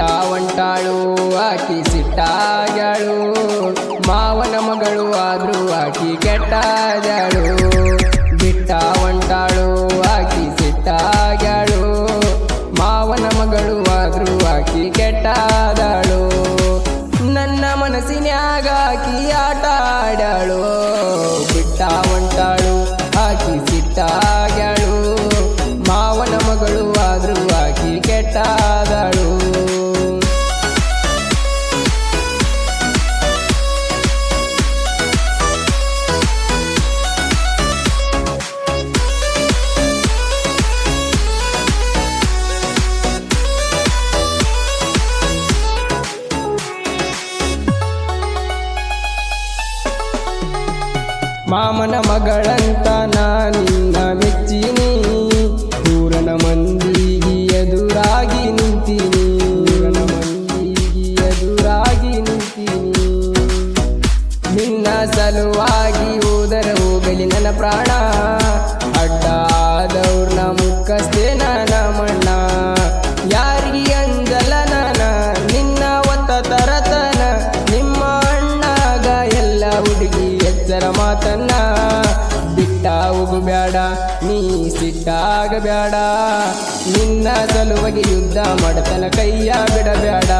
ಒಂಟಾಳು, ಆಕಿ ಸಿಟ್ಟಾಗ್ಯಾಳು. ಮಾವನ ಮಗಳು ಆದರೂ ಆಕಿ ಕೆಟ್ಟಾದಳು ಬಿಟ್ಟ ಒಂಟಾಳು, ಆಕಿ ಸಿಟ್ಟಾಗ್ಯಾಳು. ಮಾವನ ಮಗಳು ಆದರೂ ಆಕಿ ಕೆಟ್ಟಾದಳು. ನನ್ನ ಮನಸ್ಸಿನ್ಯಾಗ ಆಕಿ ಆಟ ಮಾಮನ ಮಗಳಂತ ನಾನಿನ್ನ ಮೆಚ್ಚಿನಿ. ಪೂರನ ಮಂದಿಗೆ ಎಚ್ಚರ ಮಾತನ್ನ ಬಿಟ್ಟ ಹೋಗಬೇಡ ನೀ ಸಿಟ್ಟಾಗಬೇಡ ನಿನ್ನ ಸಲುವಾಗಿ ಯುದ್ಧ ಮಾಡತನ ಕೈಯ ಬಿಡಬೇಡ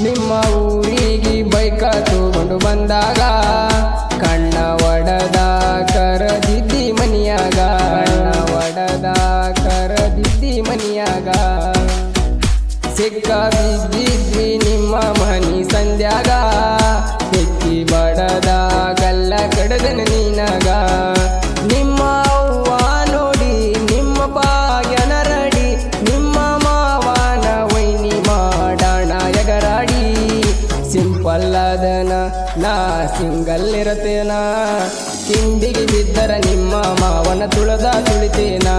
ನಿಮ್ಮ ಊರಿಗೆ ಬೈಕ ತಗೊಂಡು ಬಂದಾಗ ಕಣ್ಣ ಒಡದ ಕರದಿದ್ದಿ ಮನಿಯಾಗ. ಕಣ್ಣ ಒಡದ ಕರದಿದ್ದಿ ಮನಿಯಾಗ. ಸಿಕ್ಕ ಬಿದ್ದಿದ್ವಿ ನಿಮ್ಮ ಮನಿ ಸಂಧ್ಯಾಗ ಹೆಕ್ಕಿ ಬಡದ ಗಲ್ಲ ಕಡದನ ನೀನಾಗ. ಸಿಂಪಲ್ ಅದನ ನಾ ಸಿಂಗಲ್ ತಿಂಡಿಗೆ ಬಿದ್ದರ ನಿಮ್ಮ ಮಾವನ ತುಳದ ತುಳಿತೇನಾ?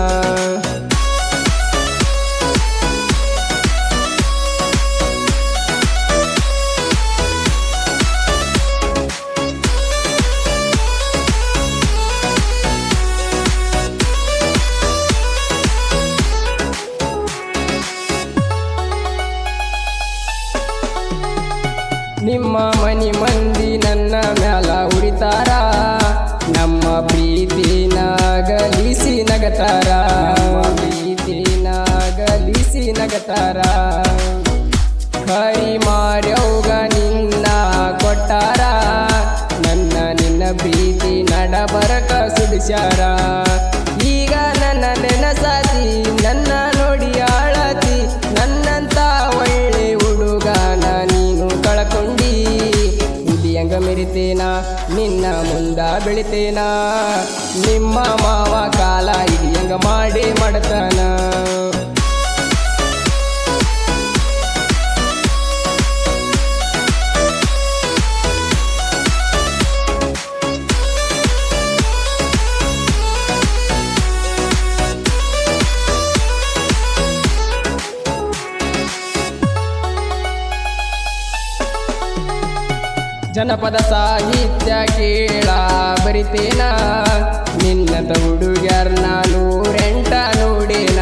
ನಿಮ್ಮ ಮನಿ ಮಂದಿ ನನ್ನ ಮ್ಯಾಲ ಉಡಿತಾರ ನಮ್ಮ ಪ್ರೀತಿನ ಗಲಿಸಿ ನಗತಾರ. ಪ್ರೀತಿ ಪ್ರೀತಿನ ಗಲಿಸಿ ನಗತಾರ. ಕೈ ಮಾರ್ಯವ್ಗ ನಿನ್ನ ಕೊಟ್ಟಾರ. ನನ್ನ ನಿನ್ನ ಪ್ರೀತಿ ನಡಬರಕ ಸುಡಿಸ್ಯಾರ. ಬೆಳಿತೇನ? ನಿಮ್ಮ ಮಾವ ಕಾಲ ಹೆಂಗ ಮಾಡಿ ಮಾಡತಾನ? ಜನಪದ ಸಾಹಿತ್ಯ ಕೇಳ, ಬರಿತೇನ? ನಿನ್ನದ ಹುಡುಗ್ಯಾರ ನಾನು ರೆಂಟ ನೋಡೇನ?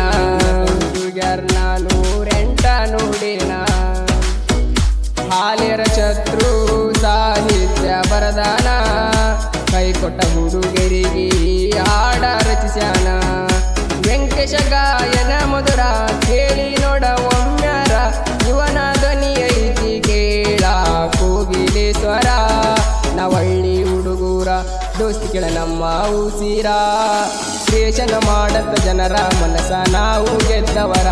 ಹುಡುಗ್ಯಾರ ನಾನು ರೆಂಟ ನೋಡೇನ? ಹಾಲಿಯರ ಶತ್ರು ಸಾಹಿತ್ಯ ಬರದಾನ? ಕೈ ಕೊಟ್ಟ ಹುಡುಗೂರ ದೋಸ್ತಿ ಕೆಳ ನಮ್ಮ ಉಸಿರ ಕ್ರಿಯೇಷನ್ ಮಾಡದ ಜನರ ಮನಸ ನಾವು ಗೆದ್ದವರ.